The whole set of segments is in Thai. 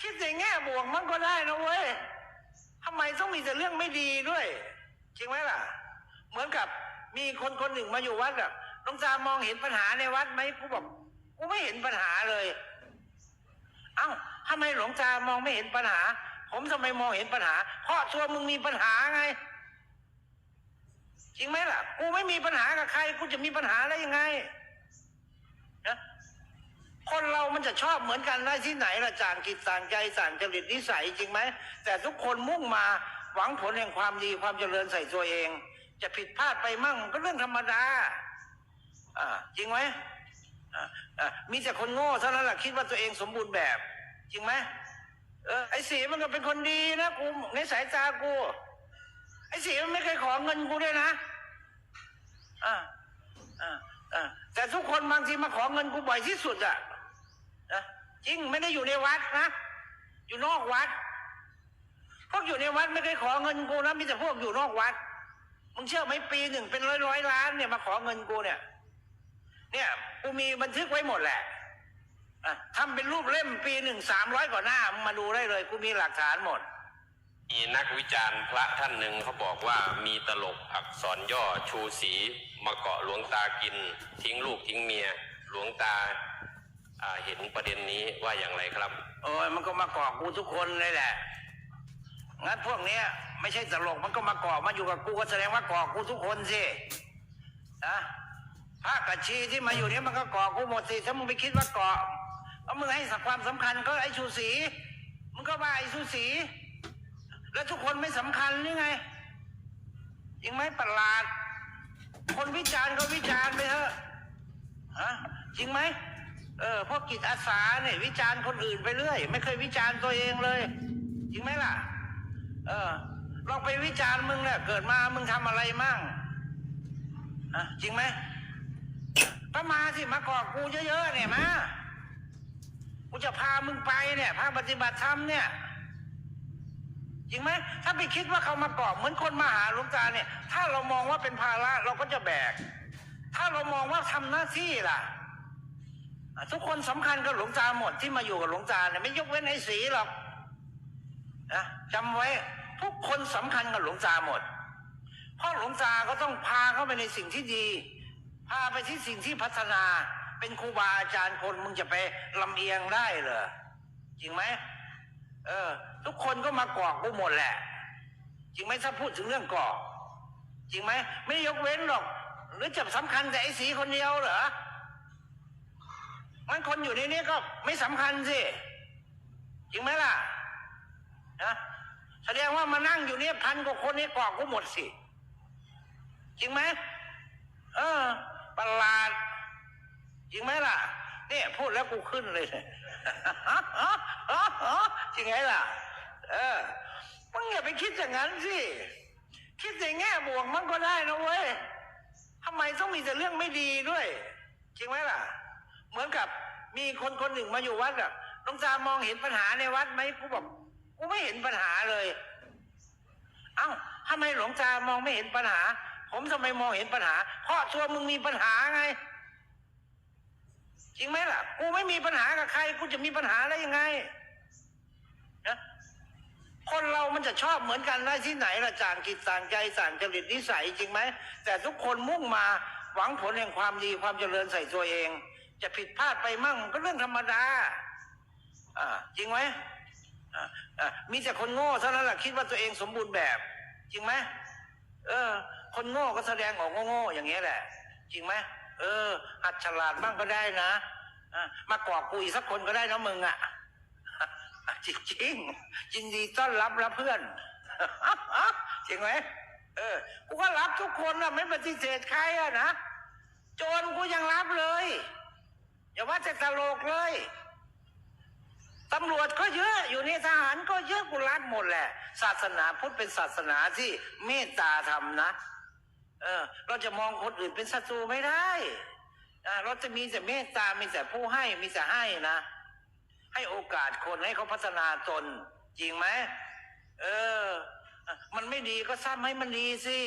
คิดในแง่บวกมันก็ได้นะเว้ยทำไมต้องมีแต่เรื่องไม่ดีด้วย จริงไหมล่ะ เหมือนกับมีคนคนหนึ่งมาอยู่วัดอะหลวงตามองเห็นปัญหาในวัดไหมกูบอกกูไม่เห็นปัญหาเลย เอ้าทำไมหลวงตามองไม่เห็นปัญหา ผมทำไมมองเห็นปัญหาเพราะตัวมึงมีปัญหาไง จริงไหมล่ะ กูไม่มีปัญหากับใคร กูจะมีปัญหาได้ยังไงนะ คนเรามันจะชอบเหมือนกันได้ที่ไหนล่ะจางกิจต่างใจต่างจริตนิสัยจริงไหม แต่ทุกคนมุ่งมาหวังผลแห่งความดีความเจริญใส่ตัวเอง จะผิดพลาดไปมั่งก็เรื่องธรรมดา อ่า จริงไหมมีแต่คนโง่เท่านั้นแหละคิดว่าตัวเองสมบูรณ์แบบ จริงไหมเออไอ้สีมันก็เป็นคนดีนะกูในสายตากู ไอ้สีมันไม่เคยขอเงินกูด้วยนะอ่าอ่าอ่าแต่ทุกคนบางทีมาขอเงินกูบ่อยที่สุดอะ นะจริงไม่ได้อยู่ในวัดนะอยู่นอกวัด พวกอยู่ในวัดไม่เคยขอเงินกูนะมีแต่พวกอยู่นอกวัดมึงเชื่อไหมปีหนึ่งเป็นร้อยร้อยล้านเนี่ยมาขอเงินกูเนี่ย เนี่ยกูมีบันทึกไว้หมดแหละอะทำเป็นรูปเล่มปีหนึ่งสามร้อยกว่าหน้ามาดูได้เลยกูมีหลักฐานหมด มีนักวิจารณ์พระท่านหนึ่งเขาบอกว่ามีตลกอักษรย่อชูสีมาเกาะหลวงตากิน ทิ้งลูกทิ้งเมีย หลวงตา เห็นประเด็นนี้ว่าอย่างไรครับ โอ้ยมันก็มาก่อกูทุกคนเลยแหละงั้นพวกเนี้ย ไม่ใช่ตลกมันก็มาก่อมาอยู่กับกูก็แสดงว่าก่อกูทุกคนสินะพระกัชีที่มาอยู่เนี้ยมันก็ก่อกูหมดสิถ้ามึงไปคิดว่าก่อเอามึงให้สักความสำคัญก็ไอ้ชูศรีมึงก็ว่าไอ้ชูศรีแล้วทุกคนไม่สำคัญหรือไงจริงไหมประหลาด คนวิจารณ์ก็วิจารณ์ไปเถอะฮะจริงไหม เออพวกกิจอาสาเนี่ยวิจารณ์คนอื่นไปเรื่อย ไม่เคยวิจารณ์ตัวเองเลย จริงไหมล่ะ เออลองไปวิจารณ์มึงเนี่ยเกิดมามึงทำอะไรมั่งอะจริงไหมก็มาสิมากาะกูเยอะๆเนี่ยมากูจะพามึงไปเนี่ยพาปฏิบัติธรรมเนี่ยจริงไหมถ้าไปคิดว่าเขามากาะเหมือนคนมาหาหลวงตาเนี่ย ถ้าเรามองว่าเป็นภาระเราก็จะแบก ถ้าเรามองว่าทำหน้าที่ล่ะ ทุกคนสำคัญกับหลวงตาหมดที่มาอยู่กับหลวงตาเนี่ยไม่ยกเว้นไอ้สีหรอกนะจำไว้ทุกคนสำคัญกับหลวงตาหมด เพราะหลวงตาก็ต้องพาเข้าไปในสิ่งที่ดี พาไปที่สิ่งที่พัฒนา เป็นครูบาอาจารย์คนมึงจะไปลำเอียงได้เหรอจริงไหมเออ ทุกคนก็มากอกกูหมดแหละ จริงไหมถ้าพูดถึงเรื่องกอกจริงไหมไม่ยกเว้นหรอก หรือจะสำคัญแต่ไอ้สีคนเดียวเหรอ มันคนอยู่ในนี้ก็ไม่สำคัญสิจริงไหมล่ะนะแสดงว่ามานั่งอยู่เนี่ยพันกว่าคนนี้กรอกกูหมดสิ จริงไหมเออประหลาดจริงไหมล่ะเนี่ยพูดแล้วกูขึ้นเลยจริงไหมล่ะ เออมึงอย่าไปคิดอย่างนั้นสิ คิดในแง่บวกมันก็ได้นะเว้ยทำไมต้องมีแต่เรื่องไม่ดีด้วย จริงไหมล่ะ เหมือนกับมีคนคนหนึ่งมาอยู่วัดอะหลวงตามองเห็นปัญหาในวัดไหมกูบอกกูไม่เห็นปัญหาเลย เอ้าทำไมหลวงตามองไม่เห็นปัญหา ผมทำไมมองเห็นปัญหา เพราะตัวมึงมีปัญหาไง จริงไหมล่ะ กูไม่มีปัญหากับใคร กูจะมีปัญหาได้ยังไงนะคนเรามันจะชอบเหมือนกันได้ที่ไหนล่ะจางกิจต่างใจต่างจริตนิสัยจริงไหมแต่ทุกคนมุ่งมาหวังผลแห่งความดีความเจริญใส่ตัวเอง จะผิดพลาดไปมั่งก็เรื่องธรรมดาอ่าจริงไหมมีแต่คนโง่เท่านั้นแหละคิดว่าตัวเองสมบูรณ์แบบ จริงไหมเออ คนโง่ก็แสดงออกโง่ๆอย่างเงี้ยแหละ จริงไหมเออ หัดฉลาดบ้างก็ได้นะมากอกกูอีกสักคนก็ได้นะมึงอะจริงจริงยินดีต้อนรับนะเพื่อนจริงไหมเออกูก็รับทุกคนนะไม่ปฏิเสธใครอะนะโจรกูยังรับเลย อย่าว่าแต่ตลกเลยตำรวจก็เยอะอยู่ในทหารก็เยอะกูรับหมดแหละ ศาสนาพุทธเป็นศาสนาที่เมตตาธรรมนะ เออ เราจะมองคนอื่นเป็นศัตรูไม่ได้เราจะมีแต่เมตตา มีแต่ผู้ให้ มีแต่ให้นะ ให้โอกาสคนให้เขาพัฒนาตน จริงไหม เออ มันไม่ดีก็ซ้ำให้มันดีสิ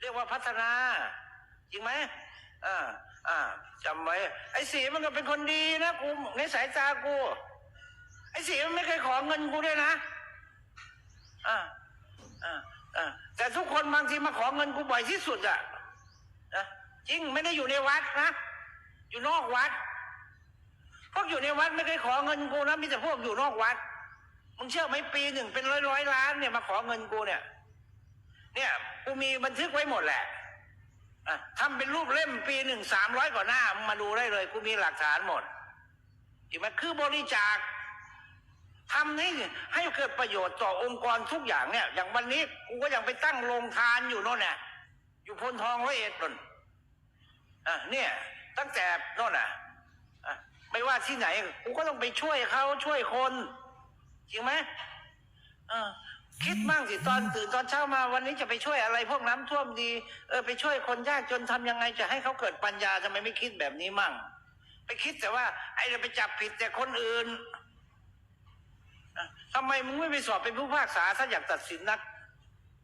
เรียกว่าพัฒนา จริงไหมอ่า อ่าจำไว้ ไอ้สีมันก็เป็นคนดีนะกูในสายตากู ไอ้สีมันไม่เคยขอเงินกูด้วยนะอ่าอ่าอ่าแต่ทุกคนบางทีมาขอเงินกูบ่อยที่สุดอะนะจริงไม่ได้อยู่ในวัดนะอยู่นอกวัด พวกอยู่ในวัดไม่เคยขอเงินกูนะมีแต่พวกอยู่นอกวัดมึงเชื่อไหมปีหนึ่งเป็นร้อยร้อยล้านเนี่ยมาขอเงินกูเนี่ย เนี่ยกูมีบันทึกไว้หมดแหละ ทำเป็นรูปเล่มปีหนึ่งสามร้อยกว่าหน้ามาดูได้เลยกูมีหลักฐานหมดเห็นไหมคือบริจาคทำให้ให้เกิดประโยชน์ต่อองค์กรทุกอย่างเนี่ย อย่างวันนี้กูก็ยังไปตั้งโรงทานอยู่โน่นน่ะอยู่พลทองร้อยเอ็ดนนอะเนี่ย ตั้งแต่โน่นน่ะอะไม่ว่าที่ไหนกูก็ต้องไปช่วยเขาช่วยคนจริงไหมเออ คิดมั่งสิตอนตื่นตอนเช้ามาวันนี้จะไปช่วยอะไร พวกน้ำท่วมดีเออไปช่วยคนยากจนทำยังไงจะให้เขาเกิดปัญญาทำไมไม่คิดแบบนี้มั่ง ไปคิดแต่ว่า ไอ้เราไปจับผิดแต่คนอื่นอะทำไมมึงไม่ไปสอบเป็นผู้พากษาถ้าอยากตัดสินนัก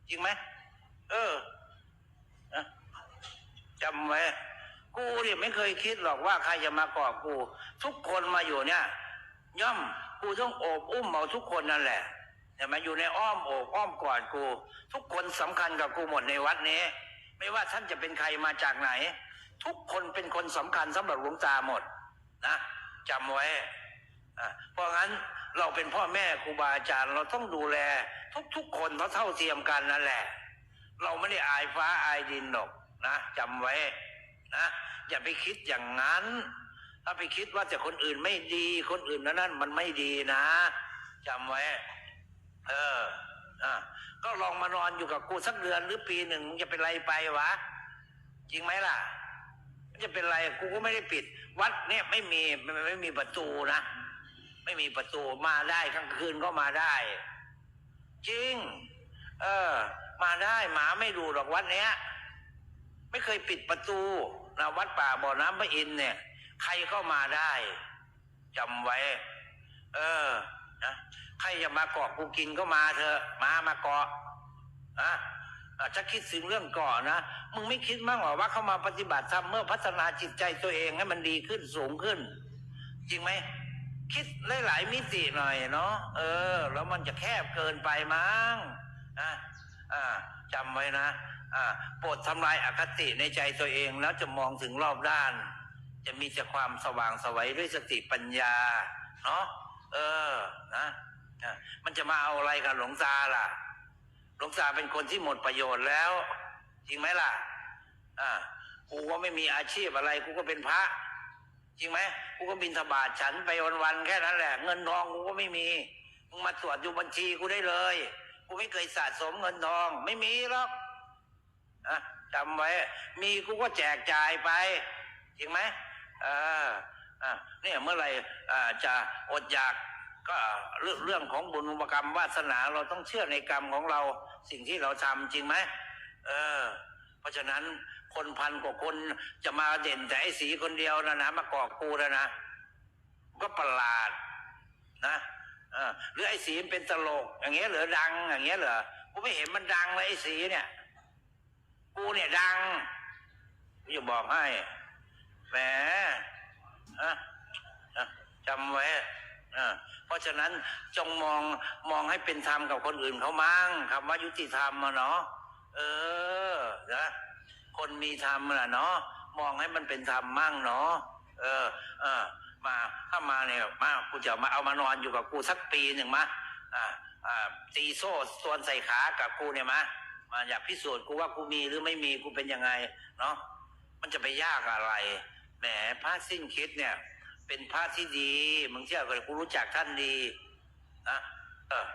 จริงไหมเออจำไว้กูเนี่ยไม่เคยคิดหรอกว่าใครจะมาก่อกู ทุกคนมาอยู่เนี่ย ย่อมกูต้องโอบอุ้มเอาทุกคนนั่นแหละ แต่มาอยู่ในอ้อมอบอ้อมกอดกู ทุกคนสำคัญกับกูหมดในวัดนี้ ไม่ว่าท่านจะเป็นใครมาจากไหน ทุกคนเป็นคนสำคัญสำหรับหลวงตาหมดนะจำไว้เพราะงั้นเราเป็นพ่อแม่ครูบาอาจารย์ เราต้องดูแล ทุกๆคนเท่าเท่าเทียมกันนั่นแหละ เราไม่ได้อายฟ้าอายดินหรอกนะจำไว้นะอย่าไปคิดอย่างนั้น ถ้าไปคิดว่าแต่คนอื่นไม่ดี คนอื่นนั้นนั่นมันไม่ดีนะจำไว้ เอออะก็ลองมานอนอยู่กับกูสักเดือนหรือปีหนึ่งมึงจะเป็นไรไปวะ จริงไหมล่ะมันจะเป็นไรกูก็ไม่ได้ปิด วัดเนี่ยไม่มีไม่ไม่มีประตูนะไม่มีประตูมาได้กลางคืนก็มาได้ จริง เออ มาได้หมาไม่ดูหรอกวัดเนี้ย ไม่เคยปิดประตูนะวัดป่าบ่อน้ำพระอินเนี่ย ใครก็มาได้จำไว้ เออนะ ใครจะมาเกาะกูกินก็มาเถอะ มามาเกาะนะอะจะคิดถึงเรื่องเกาะนะ มึงไม่คิดมั้างหรอว่าเขามาปฏิบัติธรรมเมื่อพัฒนาจิตใจตัวเองให้มันดีขึ้นสูงขึ้น จริงไหม คิดหลายๆมิติหน่อยเนาะเออ แล้วมันจะแคบเกินไปมั้งอะอ่าจำไว้นะอ่าโปรดทำลายอคติในใจตัวเองแล้วจะมองถึงรอบด้าน จะมีแต่ความสว่างไสวัยด้วยสติปัญญา เนาะเออนะ มันจะมาเอาอะไรกับหลวงตาล่ะ หลวงตาเป็นคนที่หมดประโยชน์แล้ว จริงไหมล่ะ อ่ากูก็ไม่มีอาชีพอะไร กูก็เป็นพระ จริงไหมกูก็บินธบาตฉันไปวันๆแค่นั้นแหละ เงินทองกูก็ไม่มีมึงมาตรวจดูบัญชีกูได้เลย กูไม่เคยสะสมเงินทอง ไม่มีหรอกอะจำไว้ มีกูก็แจกจ่ายไป จริงไหมเอออะเนี่ยเมื่อไหร่อ่าจะอดอยาก ก็เรื่องเรื่องของบุญอุปกรรมวาสนาเราต้องเชื่อในกรรมของเราสิ่งที่เราทำจริงไหมเออ เพราะฉะนั้นคนพันกว่าคนจะมาเด่นแต่ไอ้สีคนเดียวนะนะมาก่อกูนะนะก็ประหลาดนะเออหรือไอ้สีมันเป็นตลก อย่างเงี้ยเหรอดัง อย่างเงี้ยเหรอกูไม่เห็นมันดังเลยไอ้สีเนี่ย กูเนี่ยดังกูจะบอกให้แหมจำไว้ เพราะฉะนั้นจงมองมองให้เป็นธรรมกับคนอื่นเขามั่งคำว่ายุติธรรมอะเนาะเออนะคนมีธรรมน่ะเนาะมองให้มันเป็นธรรมมั่งเนาะเออ เออ มาถ้ามาเนี่ยมากูจะมาเอามานอนอยู่กับกูสักปีหนึ่งมะอ่าอ่าตีโซ่ส่วนใส่ขากับกูเนี่ยมะมาอยากพิสูจน์กูว่ากูมีหรือไม่มีกูเป็นยังไง เนาะมันจะไปยากอะไรแหมพระสิ้นคิดเนี่ย เป็นพระที่ดี มึงเชื่อกันกูรู้จักท่านดีนะเออ